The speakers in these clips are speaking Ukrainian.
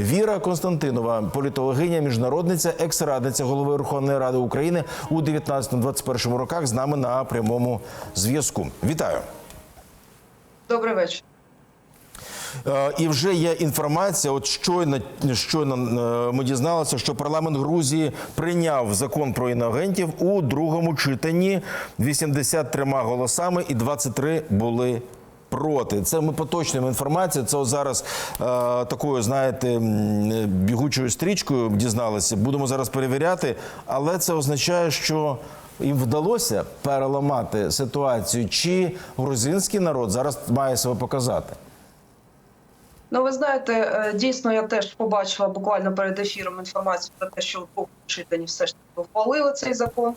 Віра Константинова, політологиня, міжнародниця, екс-радниця голови Верховної Ради України у 19-21 роках з нами на прямому зв'язку. Вітаю. Добрий вечір. Е, І вже є інформація. От щойно щойно е, ми дізналися, що парламент Грузії прийняв закон про іноагентів у другому читанні 83 голосами, і 23 були. Проти це ми поточнимо інформацію. Це зараз е, такою, знаєте, бігучою стрічкою дізналися. Будемо зараз перевіряти, але це означає, що їм вдалося переламати ситуацію. Чи грузинський народ зараз має себе показати? Ну, ви знаєте, е, дійсно, я теж побачила буквально перед ефіром інформацію про те, що в другому читанні все ж таки ухвалили цей закон.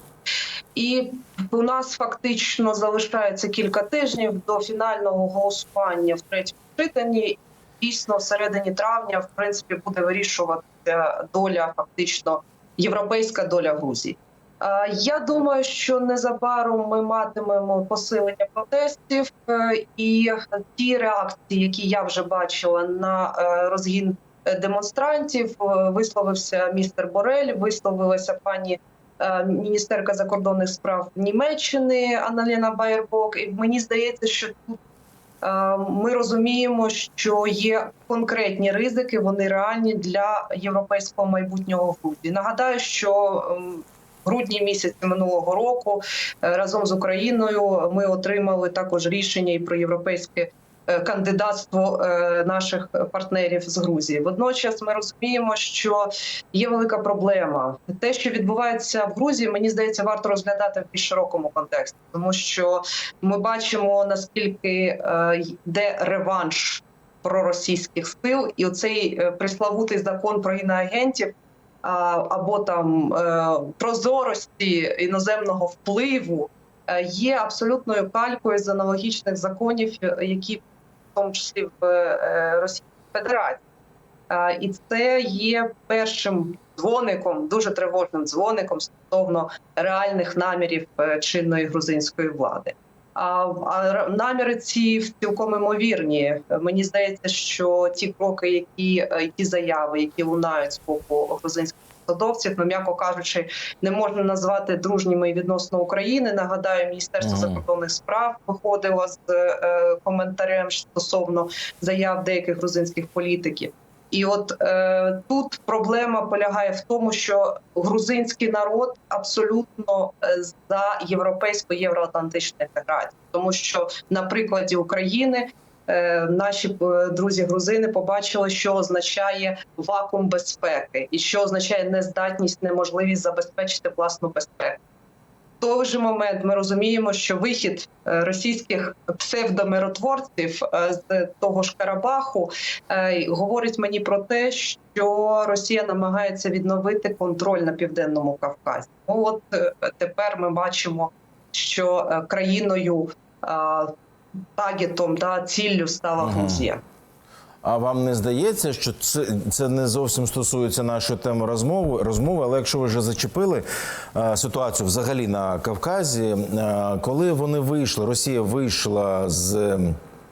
І у нас фактично залишається кілька тижнів до фінального голосування в третьому читанні. Дійсно, в середині травня, в принципі, буде вирішуватися доля, фактично європейська доля Грузії. Е, Я думаю, що незабаром ми матимемо посилення протестів, е, і ті реакції, які я вже бачила на е, розгін демонстрантів, висловився містер Борель, висловилася пані міністерка закордонних справ Німеччини Аналіна Байербок. І мені здається, що тут е, ми розуміємо, що є конкретні ризики, вони реальні для європейського майбутнього Грузії. Нагадаю, що ем, в грудні місяці минулого року е, разом з Україною ми отримали також рішення і про європейське е, кандидатство е, наших партнерів з Грузії. Водночас ми розуміємо, що є велика проблема. Те, що відбувається в Грузії, мені здається, варто розглядати в більш широкому контексті, тому що ми бачимо наскільки е, йде реванш проросійських сил, і оцей е, преславутий закон про іноагентів або там е, прозорості іноземного впливу е, є абсолютною калькою з аналогічних законів, е, які тому числі в е, Російській Федерації. І це є першим дзвоником, дуже тривожним дзвоником стосовно реальних намірів е, чинної грузинської влади. А, наміри ці цілком імовірні. Мені здається, що ті кроки, які е, ті заяви, які лунають з боку грузинських посадовців, ну м'яко кажучи, не можна назвати дружніми відносно України. Нагадаю, міністерство Мгм. закордонних справ виходило з е, коментарем стосовно заяв деяких грузинських політиків. І от е, тут проблема полягає в тому, що грузинський народ абсолютно е, за європейську євроатлантичну інтеграцію, тому що на прикладі України е, наші е, друзі грузини побачили, що означає вакуум безпеки, і що означає нездатність, неможливість забезпечити власну безпеку. В той же момент ми розуміємо, що вихід е, російських псевдомиротворців е, з того ж Карабаху е, говорить мені про те, що Росія намагається відновити контроль на південному Кавказі. Ну от е, тепер ми бачимо, що е, країною е, таргетом да ціллю стала Мгм. Грузія. А вам не здається, що це, це не зовсім стосується нашої теми розмови, розмови, але якщо ви вже зачепили е, ситуацію взагалі на Кавказі, е, коли вони вийшли, Росія вийшла з.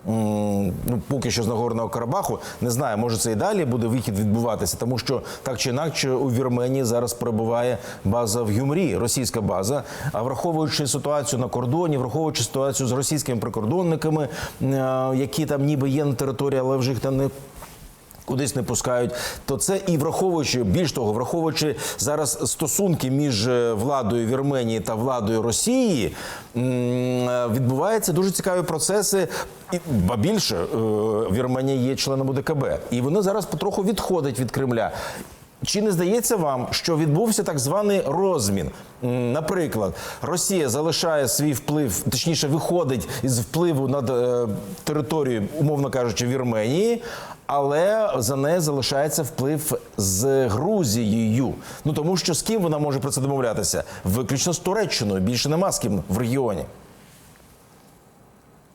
Ну, поки що з Нагорного Карабаху, не знаю, може це і далі буде вихід відбуватися, тому що так чи інакше у Вірменії зараз перебуває база в Юмрі, російська база. А враховуючи ситуацію на кордоні, враховуючи ситуацію з російськими прикордонниками, які там ніби є на території, але вже їх там не кудись не пускають, то це і враховуючи більш того, враховуючи зараз стосунки між е, владою Вірменії та владою Росії, е, відбуваються дуже цікаві процеси. Ба більше е, Вірменія є членом ОДКБ, і вони зараз потроху відходить від Кремля. Чи не здається вам, що відбувся так званий розмін? Наприклад, Росія залишає свій вплив, точніше, виходить із впливу над е, територією, умовно кажучи, Вірменії, але за нею залишається вплив з Грузією. Ну тому що з ким вона може про це домовлятися? Виключно з Туреччиною. Більше нема з ким в регіоні.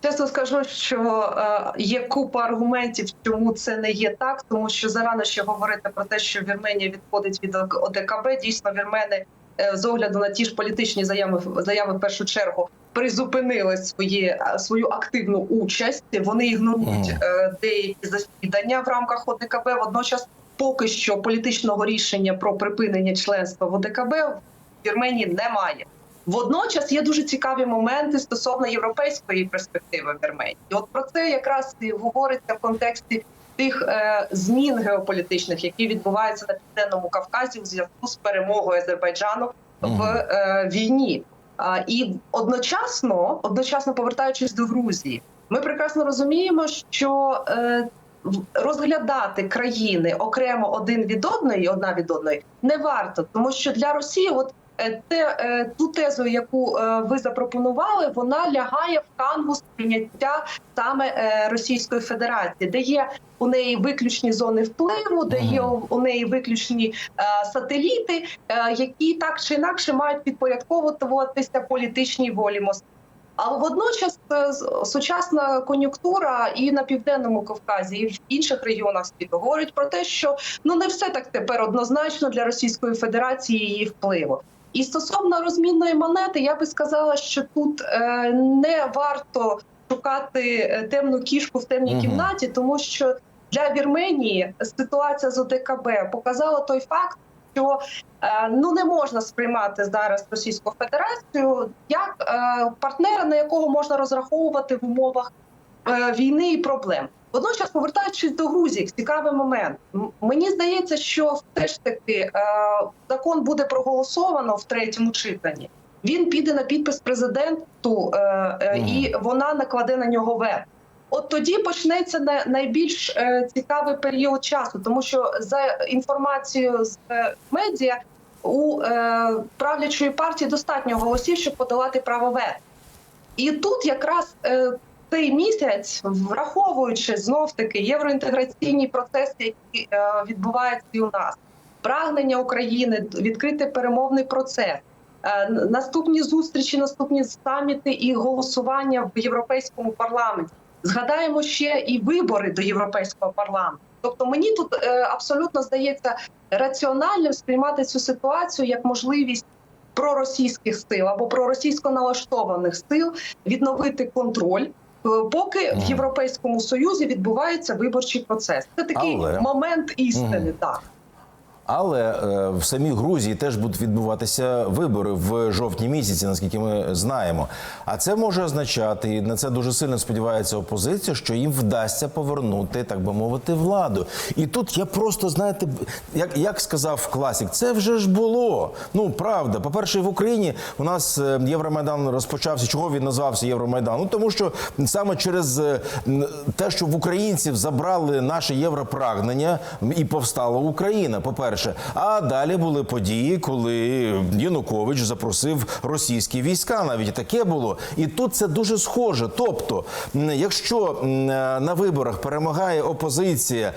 Чесно скажу, що е, є купа аргументів, чому це не є так, тому що зарано ще говорити про те, що Вірменія відходить від ОДКБ. Дійсно, вірмени е, з огляду на ті ж політичні заяви заяви в першу чергу призупинили своє свою активну участь. Вони ігнорують е, деякі засідання в рамках ОДКБ. Водночас поки що політичного рішення про припинення членства в ОДКБ в Вірменії немає. Водночас є дуже цікаві моменти стосовно європейської перспективи Вірменії. От про це якраз і говориться в контексті тих е, змін геополітичних, які відбуваються на південному Кавказі у зв'язку з перемогою Азербайджану в е, війні. А, і одночасно, одночасно повертаючись до Грузії, ми прекрасно розуміємо, що е, розглядати країни окремо один від одної, одна від одної, не варто, тому що для Росії, от те, е, ту тезу, яку е, ви запропонували, вона лягає в кангу сприйняття саме е, Російської Федерації, де є у неї виключні зони впливу, де є у, неї виключні е, сателіти, е, які так чи інакше мають підпорядковуватися політичній волі Москви. Але водночас е, сучасна кон'юнктура і на південному Кавказі, і в інших регіонах світу говорить про те, що ну не все так тепер однозначно для Російської Федерації і її впливу. І стосовно розмінної монети, я би сказала, що тут е, не варто шукати е, темну кішку в темній Мгм. кімнаті, тому що для Вірменії ситуація з ОДКБ показала той факт, що е, ну не можна сприймати зараз Російську Федерацію як е, партнера, на якого можна розраховувати в умовах е, війни і проблем. Водночас, повертаючись до Грузії, цікавий момент. Мені здається, що все ж таки е, закон буде проголосовано в третьому читанні. Він піде на підпис президенту, е, е, і вона накладе на нього вето. От тоді почнеться на- найбільш е, цікавий період часу, тому що за інформацією з е, медіа у е, правлячої партії достатньо голосів, щоб подолати право вето. І тут якраз е, цей місяць, враховуючи знов таки євроінтеграційні процеси, які е, відбуваються і у нас, прагнення України відкрити перемовний процес. е, Наступні зустрічі, наступні саміти і голосування в європейському парламенті. Згадаємо ще і вибори до європейського парламенту. Тобто, мені тут е, абсолютно здається раціональним сприймати цю ситуацію як можливість проросійських сил або проросійсько налаштованих сил відновити контроль. Е, Поки в Європейському Союзі відбувається виборчий процес, це такий Але- момент істини. Мгм. Так Але е, в самій Грузії теж будуть відбуватися вибори в жовтні місяці, наскільки ми знаємо. А це може означати, і на це дуже сильно сподівається опозиція, що їм вдасться повернути, так би мовити, владу. І тут я просто знаєте, як, як сказав класік, це вже ж було. Ну правда, по-перше, в Україні у нас е, Євромайдан розпочався. Чого він назвався Євромайдан? Ну тому що саме через е, те, що в українців забрали наше європрагнення і повстала Україна. По перше, а далі були події, коли Янукович запросив російські війська. Навіть таке було. І тут це дуже схоже. Тобто, якщо е, на виборах перемагає опозиція,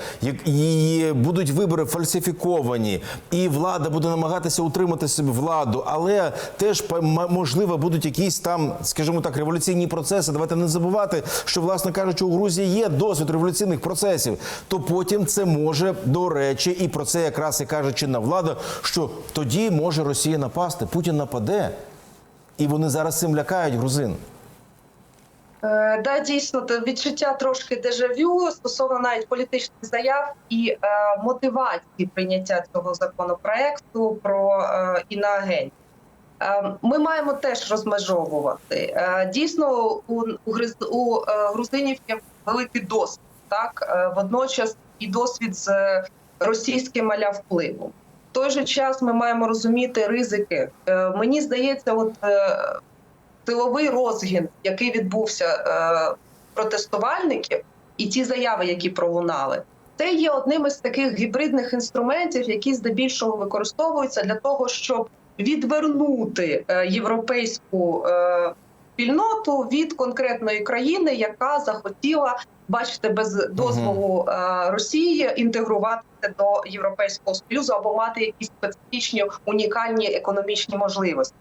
і будуть вибори фальсифіковані, і влада буде намагатися утримати собі владу, але теж можливо будуть якісь там, скажімо так, революційні процеси. Давайте не забувати, що власне кажучи, у Грузії є досвід революційних процесів. То потім це може до речі, і про це якраз і каже чинна влада, що тоді може Росія напасти, Путін нападе, і вони зараз цим лякають грузин. Е, Да, дійсно, то відчуття трошки дежавю стосовно навіть політичних заяв і е, мотивації прийняття цього законопроекту про е, іноагентів. Е, Ми маємо теж розмежовувати. Е, Дійсно, у, у, е, грузинів є великий досвід, так водночас і досвід з російським аля впливом. В той же час ми маємо розуміти ризики. Е, Мені здається, от е, силовий розгін, який відбувся е, протестувальників, і ті заяви, які пролунали, це є одним із таких гібридних інструментів, які здебільшого використовуються для того, щоб відвернути європейську спільноту від конкретної країни, яка захотіла. Бачите, без дозволу е, Росії інтегруватися до Європейського Союзу або мати якісь специфічні унікальні економічні можливості.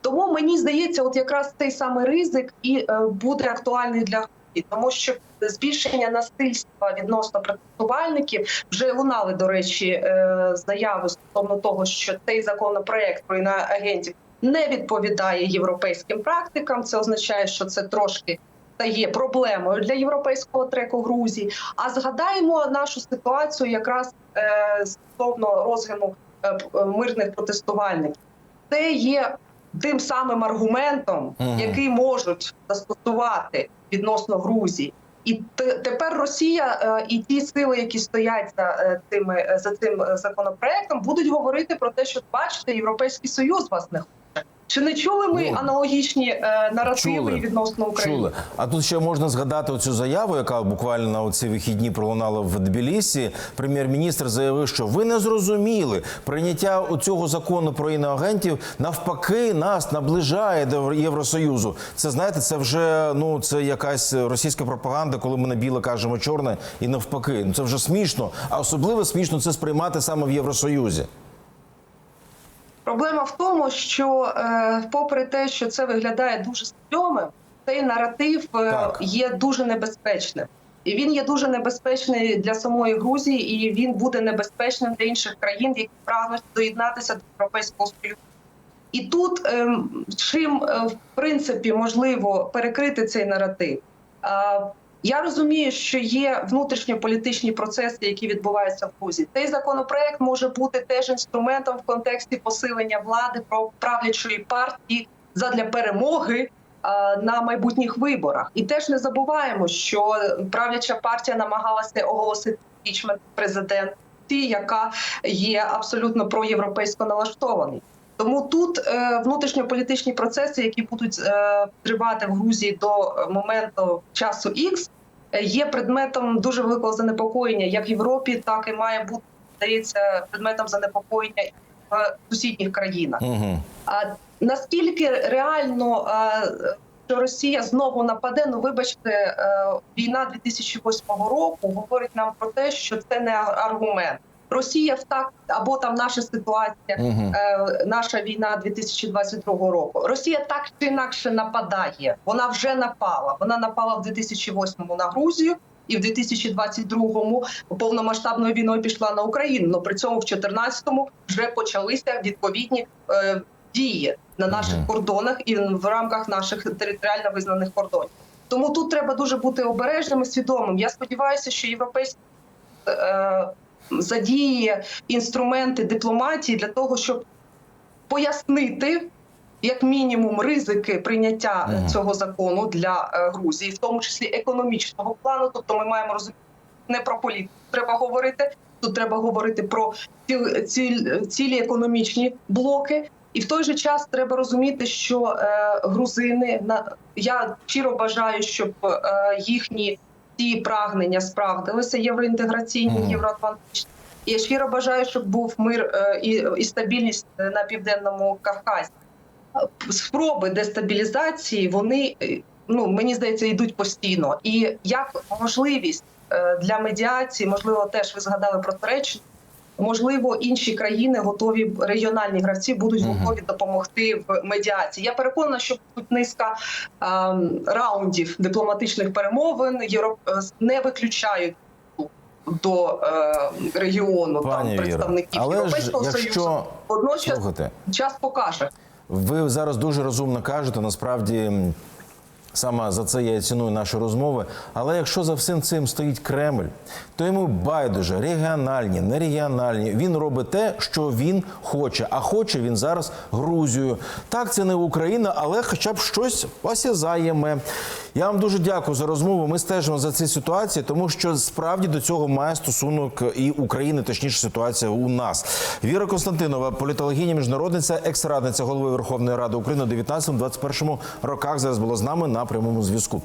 Тому мені здається, от якраз цей самий ризик і е, буде актуальний для Грузії, тому що збільшення насильства відносно протестувальників вже лунали, до речі, е, заяви стосовно того, що цей законопроект про іноагентів не відповідає європейським практикам. Це означає, що це трошки стає проблемою для європейського треку Грузії. А згадаємо нашу ситуацію якраз е, стосовно розгину е, е, мирних протестувальників. Це є тим самим аргументом, Мгм. який можуть застосувати відносно Грузії. І тепер Росія і ті сили, які стоять за цими е, за цим законопроектом, будуть говорити про те, що бачите, європейський союз вас не хоче. Чи не чули ми Ну, аналогічні е, наративи чули, відносно України? Чули. А тут ще можна згадати цю заяву, яка буквально на оці вихідні пролунала в Тбілісі. Прем'єр-міністр заявив, що ви не зрозуміли прийняття цього закону про іноагентів навпаки нас наближає до Євросоюзу. Це знаєте, це вже ну це якась російська пропаганда, коли ми на біле кажемо чорне і навпаки. Ну це вже смішно. А особливо смішно це сприймати саме в Євросоюзі. Проблема в тому, що е, попри те, що це виглядає дуже свідомим, цей наратив е, Так. є дуже небезпечним. І він є дуже небезпечний для самої Грузії, і він буде небезпечним для інших країн, які прагнуть доєднатися до Європейського Союзу. І тут ем, чим е, в принципі можливо перекрити цей наратив. Я розумію, що є внутрішньополітичні процеси, які відбуваються в Грузії. Цей законопроект може бути теж інструментом в контексті посилення влади про правлячої партії задля перемоги е, на майбутніх виборах. І теж не забуваємо, що правляча партія намагалася оголосити імпічмент президента, яка є абсолютно проєвропейсько налаштований. Тому тут е, внутрішньополітичні процеси, які будуть е, тривати в Грузії до моменту часу X, е, є предметом дуже великого занепокоєння як в Європі, так і має бути здається предметом занепокоєння в сусідніх країнах. Угу. А наскільки реально, що Росія знову нападе? Ну вибачте, війна 2008 року говорить нам про те, що це не аргумент. Росія в так або там наша ситуація, Угу. е, наша війна 2022 року. Росія так чи інакше нападає. Вона вже напала. Вона напала в 2008 на Грузію. І в 2022-му повномасштабною війною пішла на Україну. Но при цьому в 2014-му вже почалися відповідні е, дії на наших кордонах і в рамках наших територіально визнаних кордонів. Тому тут треба дуже бути обережним і свідомим. Я сподіваюся, що європейські е, задіє інструменти дипломатії для того, щоб пояснити. Як мінімум, ризики прийняття Мгм. цього закону для е, Грузії, в тому числі економічного плану. Тобто, ми маємо розуміти не про політику треба говорити. Тут треба говорити про ціл, ціль, цілі економічні блоки, і в той же час треба розуміти, що е, грузини на я щиро бажаю, щоб е, їхні ці прагнення справдилися євроінтеграційні, Мгм. євроатлантичні. І я щиро бажаю, щоб був мир е, і, і стабільність на південному Кавказі. Спроби дестабілізації вони е, ну мені здається йдуть постійно. І як можливість е, для медіації, можливо, теж ви згадали про Туреччину. Можливо, інші країни готові регіональні гравці будуть готові допомогти в медіації. Я переконана, що тут низка ем, раундів дипломатичних перемовин Європ е, не виключають до е, регіону Пані там представників але ж Європейського Союзу. якщо Водночас слухайте. час покаже. Ви зараз дуже розумно кажете. Насправді саме за це я і ціную наші розмови. Але якщо за всім цим стоїть Кремль, то йому байдуже регіональні, нерегіональні. Він робить те, що він хоче. А хоче він зараз Грузію. Так, це не Україна, але хоча б щось осязаєме. Я вам дуже дякую за розмову. Ми стежимо за ці ситуації, тому що справді до цього має стосунок і України, точніше, ситуація у нас. Віра Константинова, політологиня, міжнародниця, екс-радниця голови Верховної Ради України у 19-21 роках. Зараз була з нами прямому зв'язку.